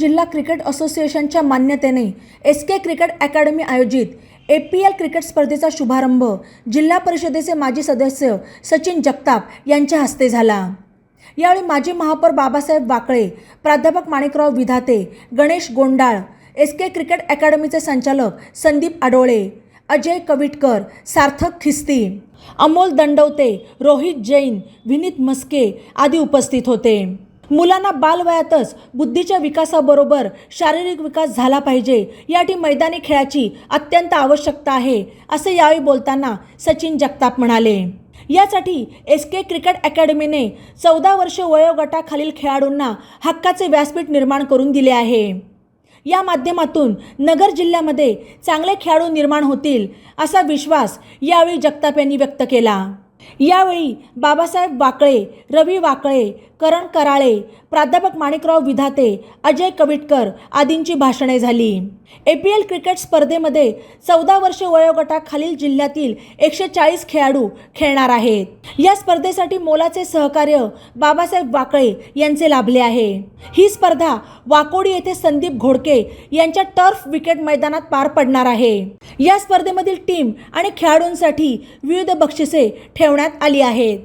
जिल्हा क्रिकेट असोसिएशनच्या मान्यतेने एस के क्रिकेट अकॅडमी आयोजित ए पी एल क्रिकेट स्पर्धेचा शुभारंभ जिल्हा परिषदेचे माजी सदस्य सचिन जगताप यांच्या हस्ते झाला. यावेळी माजी महापौर बाबासाहेब वाकळे प्राध्यापक Manikrao Vidhate Ganesh Gondal S K cricket अकॅडमीचे संचालक संदीप आडोळे अजय कविटकर सार्थक खिस्ती अमोल दंडवते रोहित जैन विनीत मस्के आदी उपस्थित होते. मुलांना बालवयातच बुद्धीच्या विकासाबरोबर शारीरिक विकास झाला पाहिजे. यासाठी मैदानी खेळाची अत्यंत आवश्यकता आहे असे यावेळी बोलताना सचिन जगताप म्हणाले. यासाठी एस के क्रिकेट अकॅडमीने चौदा वर्ष वयोगटाखालील खेळाडूंना हक्काचे व्यासपीठ निर्माण करून दिले आहे. या माध्यमातून नगर जिल्ह्यामध्ये चांगले खेळाडू निर्माण होतील असा विश्वास यावेळी जगताप यांनी व्यक्त केला. यावेळी बाबासाहेब वाकळे रवी वाकळे करण कराळे प्राध्यापक माणिकराव विधाते अजय कविटकर आदींची भाषणे झाली. ए पी एल क्रिकेट स्पर्धेमध्ये चौदा वर्ष वयोगटाखालील जिल्ह्यातील एकशे चाळीस खेळाडू खेळणार आहेत. या स्पर्धेसाठी मोलाचे सहकार्य बाबासाहेब वाकळे यांचे लाभले आहे. ही स्पर्धा वाकोडी येथे संदीप घोडके यांच्या टर्फ विकेट मैदानात पार पडणार आहे. या स्पर्धेमधील टीम आणि खेळाडूंसाठी विविध बक्षिसे ठेवण्यात आली आहेत.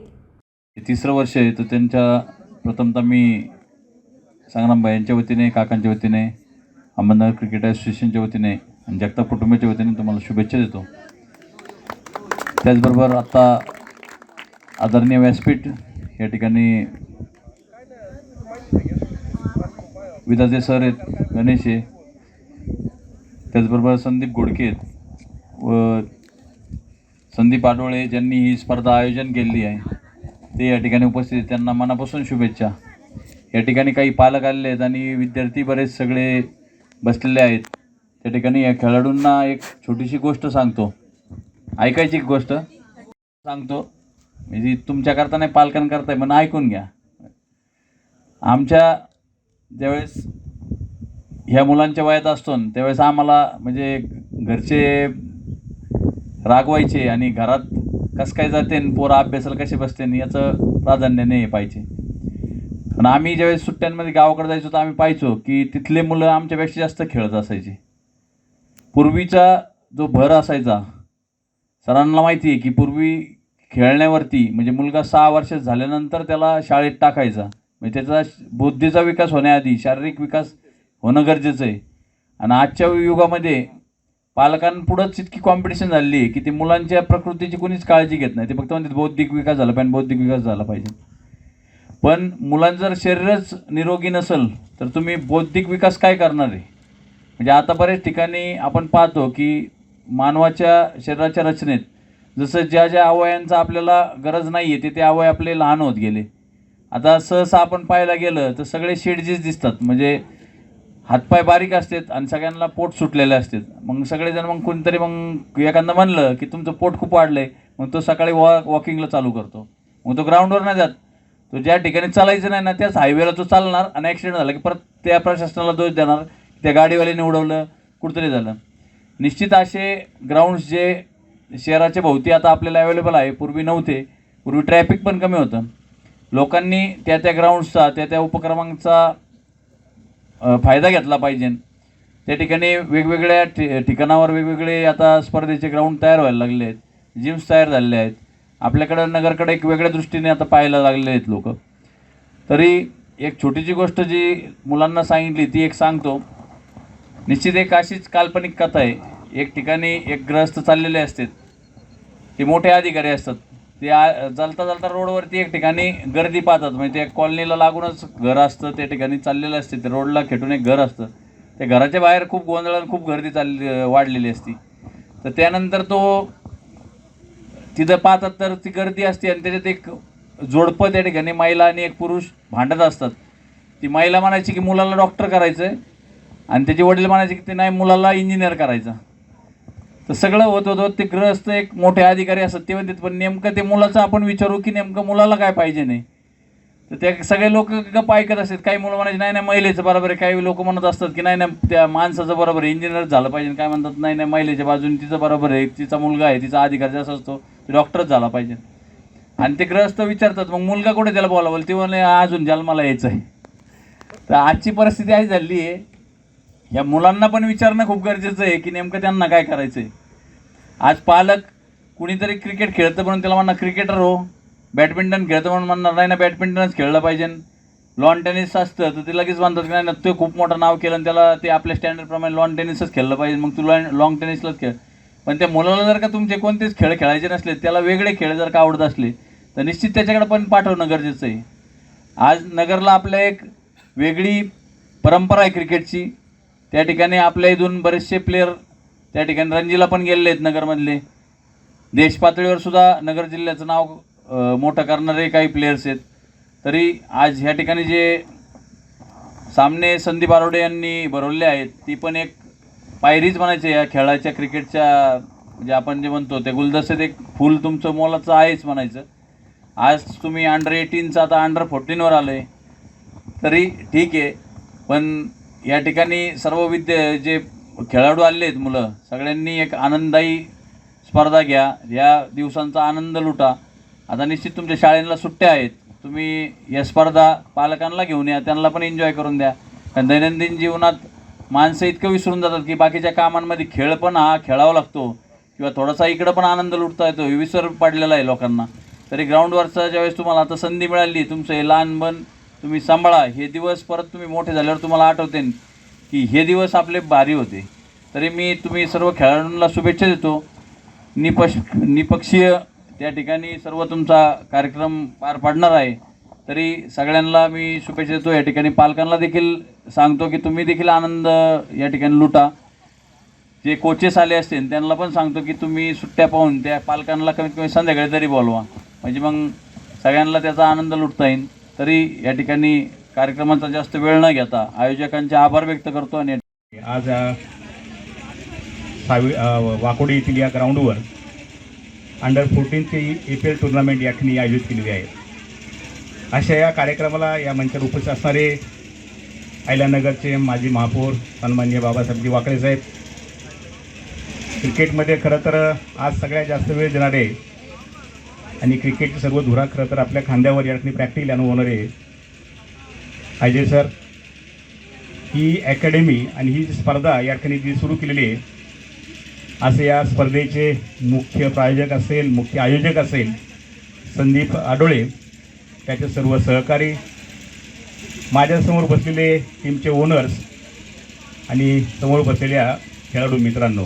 तिसरं वर्ष आहे तर त्यांच्या प्रथमतः मी संग्रामभाई यांच्या वतीने काकांच्या वतीने अहमदनगर क्रिकेट असोसिएशनच्या वतीने आणि जगताप कुटुंबाच्या वतीने तुम्हाला शुभेच्छा देतो. त्याचबरोबर आत्ता आदरणीय व्यासपीठ या ठिकाणी विधाते सर आहेत गणेश आहे. त्याचबरोबर संदीप गोडके आहेत. संदीप आडोळे ज्यांनी ही स्पर्धा आयोजन केलेली आहे ते या ठिकाणी उपस्थित आहेत. त्यांना मनापासून शुभेच्छा. या ठिकाणी काही पालक आलेले आहेत आणि विद्यार्थी बरेच सगळे बसलेले आहेत. त्या ठिकाणी या खेळाडूंना एक छोटीशी गोष्ट सांगतो. ऐकायची एक गोष्ट. सांगतो. म्हणजे तुमच्याकरता नाही पालकांकरता आहे पण ऐकून घ्या. आमच्या ज्यावेळेस ह्या मुलांच्या वयात असतो त्यावेळेस आम्हाला म्हणजे घरचे रागवायचे आणि घरात कसं काय जाते आणि पोरं अभ्यासाला कसे बसते याचं प्राधान्य नाही पाहिजे. पण आम्ही ज्यावेळेस सुट्ट्यांमध्ये गावाकडे जायचो तर आम्ही पाहायचो की तिथले मुलं आमच्यापेक्षा जास्त खेळत असायचे. पूर्वीचा जो भर असायचा सरांना माहिती आहे की पूर्वी खेळण्यावरती म्हणजे मुलगा सहा वर्ष झाल्यानंतर त्याला शाळेत टाकायचा. म्हणजे त्याचा बुद्धीचा विकास होण्याआधी शारीरिक विकास होणं गरजेचं आहे. आणि आजच्या युगामध्ये पालकांपुढंच इतकी कॉम्पिटिशन झालेली आहे की ते मुलांच्या प्रकृतीची कोणीच काळजी घेत नाही. ते फक्त म्हणतात बौद्धिक विकास झाला पाहिजे बौद्धिक विकास झाला पाहिजे. पण मुलांचं जर शरीरच निरोगी नसेल तर तुम्ही बौद्धिक विकास काय करणार आहे? म्हणजे आता बऱ्याच ठिकाणी आपण पाहतो की मानवाच्या शरीराच्या रचनेत जसं ज्या ज्या अवयांचा आपल्याला गरज नाही आहे ते ते अवय आपले लहान होत गेले. आता सहसा आपण पाहायला गेलं तर सगळे शेडजीच दिसतात. म्हणजे हातपाय बारीक असतात आणि सगळ्यांना पोट सुटलेले असतात. मग सगळेजण मग कोणीतरी मग एखादं म्हणलं की तुमचं पोट खूप वाढलं आहे मग तो सकाळी वॉ वॉकिंगला चालू करतो. मग तो ग्राउंडवर नाही जात. तो ज्या ठिकाणी चालायचं नाही ना त्याच हायवेला तो चालणार आणि ॲक्सिडेंट झाला की परत त्या प्रशासनाला दोष देणार त्या गाडीवाल्याने उडवलं कुठतरी झालं. निश्चित असे ग्राउंड्स जे शहराच्या भोवती आता आपल्याला अवेलेबल आहे पूर्वी नव्हते. पूर्वी ट्रॅफिक पण कमी होतं. लोकांनी त्या त्या ग्राउंड्सचा त्या त्या उपक्रमांचा फायदा घेतला पाहिजे. त्या ठिकाणी वेगवेगळ्या ठि ठिकाणावर वेगवेगळे आता स्पर्धेचे ग्राउंड तयार व्हायला लागले आहेत. जिम्स तयार झालेले आहेत. आपल्याकडं नगरकडे एक वेगळ्या दृष्टीने आता पाहायला लागले आहेत लोक. तरी एक छोटीशी गोष्ट जी मुलांना सांगितली ती एक सांगतो. निश्चित एक अशीच काल्पनिक कथा आहे. एक ठिकाणी एक ग्रहस्थ चाललेले असतात. ते मोठे अधिकारी असतात. ते चालता चालता रोडवरती एक ठिकाणी गर्दी पाहतात. म्हणजे त्या कॉलनीला लागूनच घर असतं त्या ठिकाणी चाललेलं असते. ते रोडला खेटून एक घर असतं. त्या घराच्या बाहेर खूप गोंधळ आणि खूप गर्दी चालली वाढलेली असती. तर त्यानंतर तो तिथं पाहतात तर ती गर्दी असते आणि त्याच्यात एक जोडपं त्या ठिकाणी महिला आणि एक पुरुष भांडत असतात. ती महिला म्हणायची की मुलाला डॉक्टर करायचं आहे आणि त्याचे वडील म्हणायचे की ते नाही मुलाला इंजिनियर करायचं. तर सगळं होत होत. ते ग्रहस्थ एक मोठे अधिकारी असतात ते म्हणतात पण नेमकं ते मुलाचं आपण विचारू की नेमकं मुलाला काय पाहिजे नाही? तर ते सगळे लोक गप्प ऐकत असतात. काही मुलं म्हणायचे नाही नाही महिलेचं बरोबर आहे. काही लोक म्हणत असतात की नाही नाही त्या माणसाचं बरोबर आहे. इंजिनियर झालं पाहिजे. काय म्हणतात नाही नाही महिलेच्या बाजूने तिचं बरोबर आहे. तिचा मुलगा आहे तिचा अधिकार जसा असतो. तो डॉक्टरच झाला पाहिजे. आणि ते ग्रहस्थ विचारतात मग मुलगा कुठे त्याला बोलावलं ते म्हणले अजून जन्माला यायचं आहे तर आजची परिस्थिती अशी झाली आहे या मुलांना पण विचारणं खूप गरजेचं आहे की नेमकं त्यांना काय करायचं आहे आज पालक कुणीतरी क्रिकेट खेळतं म्हणून त्याला म्हणणार क्रिकेटर हो बॅडमिंटन खेळतं म्हणून म्हणणार नाही ना बॅडमिंटनच खेळलं पाहिजे. लॉन टेनिस असतं तर ते लगेच म्हणतात की नाही ना ते खूप मोठं नाव केलं आणि त्याला ते आपल्या स्टँडर्डप्रमाणे लॉन टेनिसच खेळलं पाहिजे मग तू लॉन लॉन टेनिसलाच खेळ. पण त्या मुलाला जर का तुमचे कोणतेच खेळ खेळायचे नसले त्याला वेगळे खेळ जर का आवडत असले तर निश्चित त्याच्याकडे पण पाठवणं गरजेचं आहे. आज नगरला आपल्या एक वेगळी परंपरा आहे क्रिकेटची त्या ठिकाणी आपल्या इथून बरेचसे प्लेयर त्या ठिकाणी रणजीला पण गेलेले आहेत नगरमधले. देश पातळीवर सुद्धा नगर जिल्ह्याचं नाव मोठं करणारे काही प्लेयर्स आहेत. तरी आज ह्या ठिकाणी जे सामने संदीप आरोडे यांनी भरवले आहेत ती पण एक पायरीच म्हणायची या खेळाच्या क्रिकेटच्या जे आपण जे म्हणतो ते गुलदस्त्यात एक फुल तुमचं मोलाचं आहेच म्हणायचं. आज तुम्ही अंडर एटीनचं आता अंडर फोर्टीनवर आलो आहे तरी ठीक आहे पण या ठिकाणी सर्व विद्य जे खेळाडू आलेले आहेत मुलं सगळ्यांनी एक आनंददायी स्पर्धा घ्या. या दिवसांचा आनंद लुटा. आता निश्चित तुमच्या शाळेला सुट्ट्या आहेत. तुम्ही या स्पर्धा पालकांना घेऊन या त्यांना पण एन्जॉय करून द्या. कारण दैनंदिन जीवनात माणसं इतकं विसरून जातात की बाकीच्या कामांमध्ये खेळ पण हा खेळावा लागतो. किंवा थोडासा इकडं पण आनंद लुटता येतो. हे विसर पडलेला आहे लोकांना. तरी ग्राउंडवरचा ज्यावेळेस तुम्हाला आता संधी मिळाली तुमचं हे लहानपण तुम्ही सांभाळा हे दिवस परत तुम्ही मोठे झाल्यावर तुम्हाला आठवते की हे दिवस आपले भारी होते. तरी मी तुम्ही सर्व खेळाडूंना शुभेच्छा देतो. निपक्ष निपक्षीय त्या ठिकाणी सर्व तुमचा कार्यक्रम पार पाडणार आहे. तरी सगळ्यांना मी शुभेच्छा देतो. या ठिकाणी पालकांना देखील सांगतो की तुम्ही देखील आनंद या ठिकाणी लुटा. जे कोचेस आले असतील त्यांना पण सांगतो की तुम्ही सुट्ट्या पाहून त्या पालकांना कमीत कमी संध्याकाळी तरी बोलवा. म्हणजे मग सगळ्यांना त्याचा आनंद लुटता येईल तरी या ठिकाणी कार्यक्रमाचा जास्त वेळ न घेता आयोजकांचे आभार व्यक्त करतो आणि आज सावी वाकोडी येथील या ग्राउंडवर अंडर फोर्टीनची ए पी एल टुर्नामेंट या ठिकाणी आयोजित केलेली आहे. अशा या कार्यक्रमाला या मंचावर उपस्थित असणारे अहिल्यानगरचे माजी महापौर सन्मान्य बाबासाहेबजी वाकडे साहेब. क्रिकेटमध्ये खरं तर आज सगळ्यात जास्त वेळ देणारे आणि क्रिकेटची सर्व धुरा खरं तर आपल्या खांद्यावर या ठिकाणी प्रॅक्टिकल आहे. अजय सर ही अकॅडमी आणि ही जी स्पर्धा या ठिकाणी जी सुरू केलेली आहे असे या स्पर्धेचे मुख्य प्रायोजक असेल मुख्य आयोजक असेल संदीप आडोळे त्याचे सर्व सहकारी माझ्यासमोर बसलेले टीमचे ओनर्स आणि समोर बसलेल्या खेळाडू मित्रांनो.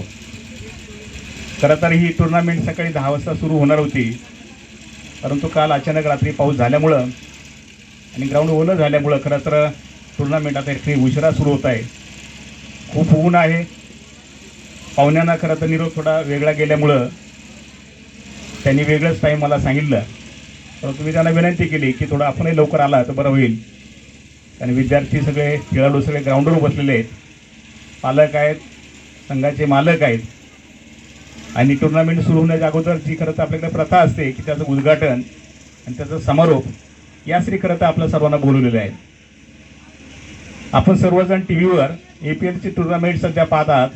खरं तर ही टुर्नामेंट सकाळी दहा वाजता सुरू होणार होती. परंतु काल अचानक रात्री पाऊस झाल्यामुळं आणि ग्राउंड ओलं झाल्यामुळं खरं तर टुर्नामेंट आता इथे उशिरा सुरू होत आहे. खूप ऊन आहे. पाहुण्यांना खरं तर निरोप थोडा वेगळा गेल्यामुळं त्यांनी वेगळंच टाईम मला सांगितलं. परंतु मी त्यांना विनंती केली की थोडं आपणही लवकर आला तर बरं होईल. आणि विद्यार्थी सगळे खेळाडू सगळे ग्राउंडवर बसलेले आहेत. पालक आहेत. संघाचे मालक आहेत. आणि टुर्नामेंट सुरू होण्याच्या अगोदर जी खरं तर आपल्याकडे प्रथा असते की त्याचं उद्घाटन आणि त्याचा समारोप यासाठी खरं तर आपल्या सर्वांना बोलवलेलं आहे आपण सर्वजण टी व्हीवर ए पी एलची टुर्नामेंट सध्या पाहतात.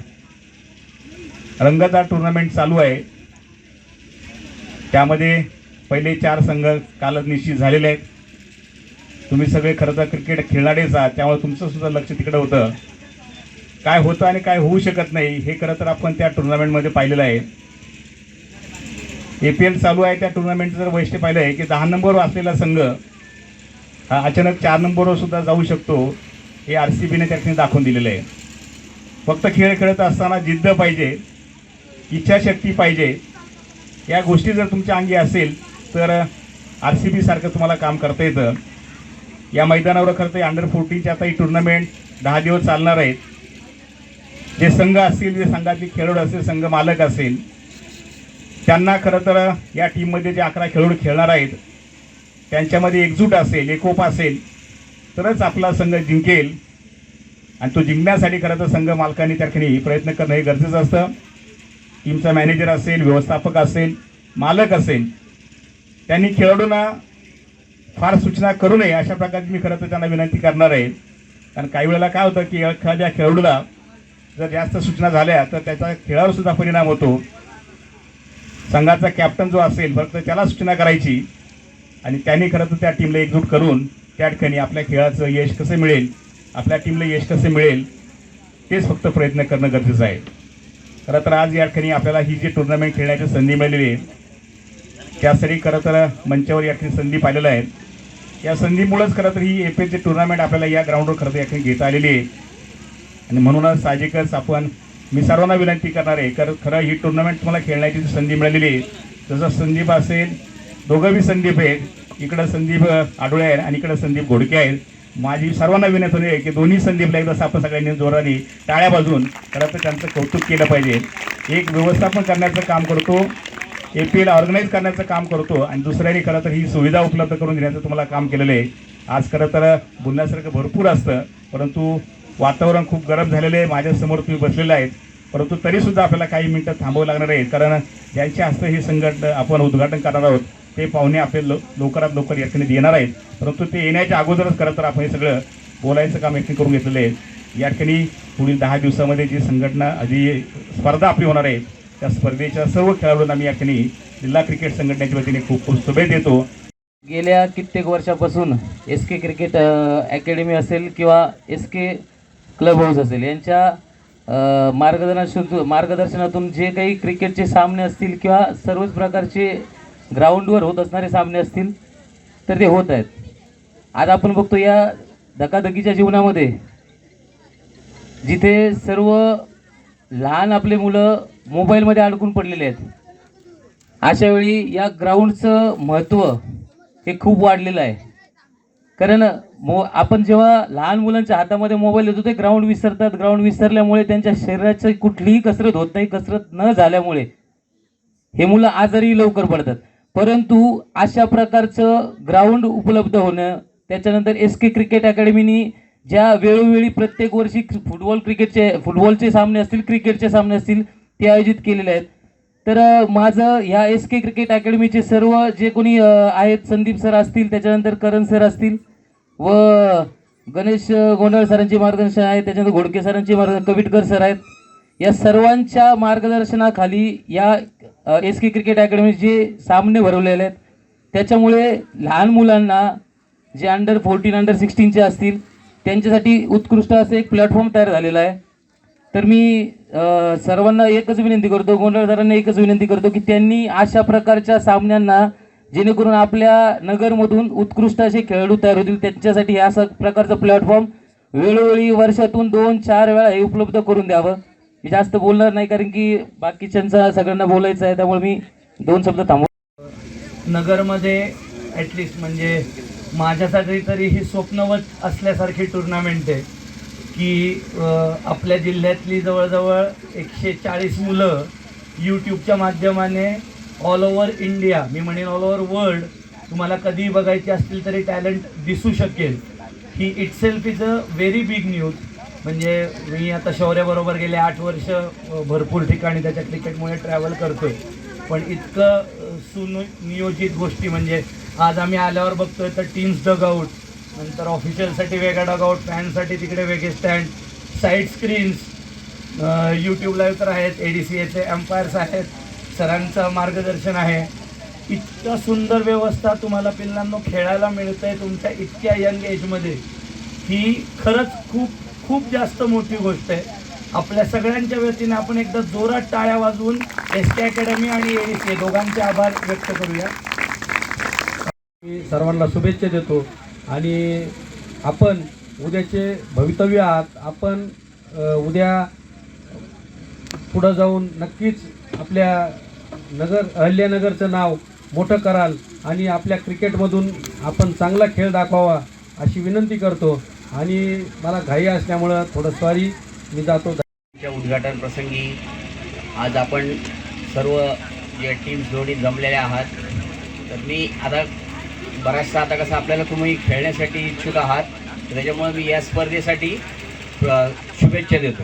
रंगतदार टुर्नामेंट चालू आहे. त्यामध्ये पहिले चार संघ कालच निश्चित झालेले आहेत. तुम्ही सगळे खरं तर क्रिकेट खेळणारेच आहात त्यामुळे तुमचं सुद्धा लक्ष तिकडं होतं. काय होतं आणि काय होऊ शकत नाही हे खरं तर आपण त्या टुर्नामेंटमध्ये पाहिलेलं आहे. ए पी एल चालू आहे त्या टुर्नामेंटचं जर वैशिष्ट्य पाहिलं आहे की दहा नंबरवर असलेला संघ हा अचानक चार नंबरवर सुद्धा जाऊ शकतो हे आर सी बीने त्या ठिकाणी दाखवून दिलेलं आहे. फक्त खेळ खेळत असताना जिद्द पाहिजे इच्छाशक्ती पाहिजे या गोष्टी जर तुमच्या अंगी असेल तर आर सी बीसारखं तुम्हाला काम करता येतं. या मैदानावर खरं तर अंडर फोर्टीनची आता ही टुर्नामेंट दहा दिवस चालणार आहेत. जे संघ असतील जे संघातले खेळाडू असतील संघ मालक असेल त्यांना खरं तर या टीममध्ये जे अकरा खेळाडू खेळणार आहेत त्यांच्यामध्ये एकजूट असेल एकोप असेल तरच आपला संघ जिंकेल. आणि तो जिंकण्यासाठी खरं तर संघ मालकांनी त्या ठिकाणी प्रयत्न करणं हे गरजेचं असतं. टीमचा मॅनेजर असेल व्यवस्थापक असेल मालक असेल त्यांनी खेळाडूंना फार सूचना करू नये अशा प्रकारची मी खरं तर त्यांना विनंती करणार आहे. कारण काही वेळेला काय होतं की एखाद्या खेळाडूला जर जास्त सूचना झाल्या तर त्याचा खेळावर सुद्धा परिणाम होतो. संघाचा कॅप्टन जो असेल फक्त त्याला सूचना करायची आणि त्यांनी खरं तर त्या टीमला एकजूट करून त्या ठिकाणी आपल्या खेळाचं यश कसं मिळेल आपल्या टीमला यश कसं मिळेल तेच फक्त प्रयत्न करणं गरजेचं आहे. खरं तर आज या ठिकाणी आपल्याला ही जी टुर्नामेंट खेळण्याची संधी मिळालेली आहे त्यासाठी खरं तर मंचावर या ठिकाणी संधी पाहिलेलं आहे या संधीमुळंच खरं तर ही एफ पी टुर्नामेंट आपल्याला या ग्राउंडवर खरं तर या ठिकाणी घेता आलेली आहे. आणि म्हणूनच साहजिकच आपण मी सर्वांना विनंती करणार आहे कारण खरं ही टुर्नामेंट तुम्हाला खेळण्याची जी संधी मिळालेली आहे जसं संदीप असेल दोघं बी संदीप आहेत इकडं संदीप आडोळे आहेत आणि इकडं संदीप घोडके आहेत. माझी सर्वांना विनंती आहे की दोन्ही संदीपला एकदा आपण सगळ्यांनी जोराने टाळ्या बाजून खरं तर त्यांचं कौतुक केलं पाहिजे. एक व्यवस्थापन करण्याचं काम करतो ए पी एल ऑर्गनाईज करण्याचं काम करतो आणि दुसऱ्याने खरं तर ही सुविधा उपलब्ध करून देण्याचं तुम्हाला काम केलेलं आहे. आज खरं तर बोलण्यासारखं भरपूर असतं परंतु वातावरण खूप गरम झालेलं आहे. माझ्यासमोर तुम्ही बसलेले आहेत. परंतु तरीसुद्धा आपल्याला काही मिनटं थांबावं लागणार आहेत. कारण ज्यांच्या हस्ते हे संघटन आपण उद्घाटन करणार आहोत. ते पाहुणे आपले लो लवकरात लवकर या ठिकाणी येणार आहेत. परंतु ते येण्याच्या अगोदरच खरं तर आपण हे सगळं बोलायचं काम एकटी करून घेतलेलं आहे. या ठिकाणी पुढील दहा दिवसामध्ये जी संघटना जी स्पर्धा आपली होणार आहे त्या स्पर्धेच्या सर्व खेळाडूंना मी या ठिकाणी जिल्हा क्रिकेट संघटनेच्या वतीने खूप खूप शुभेच्छा देतो. गेल्या कित्येक वर्षापासून एस के क्रिकेट अकॅडमी असेल किंवा एस के क्लब हाऊस असेल. यांच्या मार्गदर्शनातून मार्गदर्शनातून जे काही क्रिकेटचे सामने असतील किंवा सर्वच प्रकारचे ग्राउंडवर होत असणारे सामने असतील तर ते होत आहेत. आज आपण बघतो या धकाधकीच्या जीवनामध्ये जिथे सर्व लहान आपले मुलं मोबाईलमध्ये अडकून पडलेले आहेत. अशा वेळी या ग्राउंडचं महत्त्व हे खूप वाढलेलं आहे. कारण मो आपण जेव्हा लहान मुलांच्या हातामध्ये मोबाईल येतो ते ग्राउंड विसरतात. ग्राउंड विसरल्यामुळे त्यांच्या शरीराची कुठलीही कसरत होत नाही कसरत न झाल्यामुळे. हे मुलं आजारी लवकर पडतात. परंतु अशा प्रकारचं ग्राउंड उपलब्ध होणं त्याच्यानंतर एस के क्रिकेट अकॅडमीनी ज्या वेळोवेळी प्रत्येक वर्षी फुटबॉल क्रिकेटचे फुटबॉलचे सामने असतील क्रिकेटचे सामने असतील ते आयोजित केलेले आहेत. तर माझं ह्या एस के क्रिकेट अकॅडमीचे सर्व जे कोणी आहेत संदीप सर असतील त्याच्यानंतर करण सर असतील व गणेश अ, गोंधळ सरांचे मार्गदर्शन आहे त्याच्यानंतर घोडके सरांचे मार्ग कविटकर सर आहेत. या सर्वांच्या मार्गदर्शनाखाली या एस के क्रिकेट अकॅडमीचे सामने भरवलेले आहेत त्याच्यामुळे लहान मुलांना जे अंडर फोर्टीन अंडर सिक्स्टीनचे असतील त्यांच्यासाठी उत्कृष्ट असं एक प्लॅटफॉर्म तयार झालेला आहे. तर मी सर्वांना एकच विनंती करतो गोंधळ सरांना एकच विनंती करतो की त्यांनी अशा प्रकारच्या सामन्यांना जेणेकरून आपल्या नगरमधून उत्कृष्ट असे खेळाडू तयार होतील. त्यांच्यासाठी ह्या असं प्रकारचं प्लॅटफॉर्म वेळोवेळी वर्षातून दोन चार वेळा हे उपलब्ध करून द्यावं. मी जास्त बोलणार नाही कारण की बाकीच्यांचा सगळ्यांना बोलायचं आहे. त्यामुळे मी दोन शब्द थांबव नगरमध्ये ॲटलिस्ट म्हणजे माझ्यासाठी तरी ही स्वप्नवत असल्यासारखी टुर्नामेंट आहे की आपल्या जिल्ह्यातली जवळजवळ एकशे चाळीस मुलं यूट्यूबच्या माध्यमाने ऑल ओव्हर इंडिया मी म्हणेन ऑल ओव्हर वर्ल्ड तुम्हाला कधीही बघायची असतील तरी टॅलेंट दिसू शकेल. ही itself is a very big news म्हणजे मी आता शौर्याबरोबर गेले आठ वर्ष भरपूर ठिकाणी त्याच्या क्रिकेटमुळे ट्रॅव्हल करतोय. पण इतकं सुनियोजित गोष्टी म्हणजे आज आम्ही आल्यावर बघतोय तर टीम्स डगआउट नंतर ऑफिशियलसाठी वेगळा डगआउट फॅनसाठी तिकडे वेगळे stand side screens YouTube live तर आहेत ए डी सी एचे एम्पायर्स आहेत सरांचं मार्गदर्शन आहे. इतकं सुंदर व्यवस्था तुम्हाला पिल्लांनो खेळायला मिळतंय तुमच्या इतक्या यंग एजमध्ये ही खरंच खूप खूप जास्त मोठी गोष्ट आहे. आपल्या सगळ्यांच्या वतीने आपण एकदा जोरात टाळ्या वाजवून एस के अकॅडमी आणि ए डी दोघांचे आभार व्यक्त करूया. मी सर्वांना शुभेच्छा देतो आणि आपण उद्याचे भवितव्य आहात. आपण उद्या पुढं जाऊन नक्कीच आपल्या नगर अहल्यानगरचं नाव मोठं कराल आणि आपल्या क्रिकेटमधून आपण चांगला खेळ दाखवावा अशी विनंती करतो. आणि मला घाई असल्यामुळं थोडं सॉरी मी जातो. उद्घाटन प्रसंगी आज आपण सर्व जे टीम्स जोडी जमलेल्या आहात तर मी आता बराचसा आता कसं आपल्याला तुम्ही खेळण्यासाठी इच्छुक आहात त्याच्यामुळे मी या स्पर्धेसाठी शुभेच्छा देतो